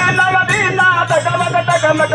ఎలా నదిన తగమగ తగమగ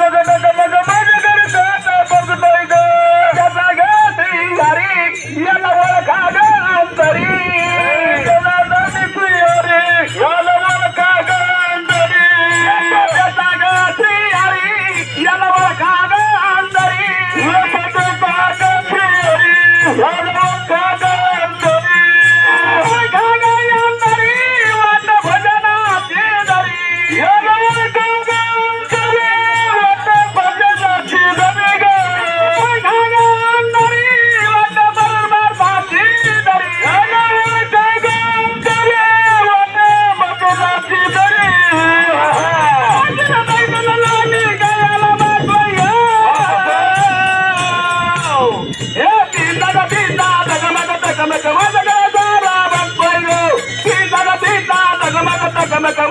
Come on, come on.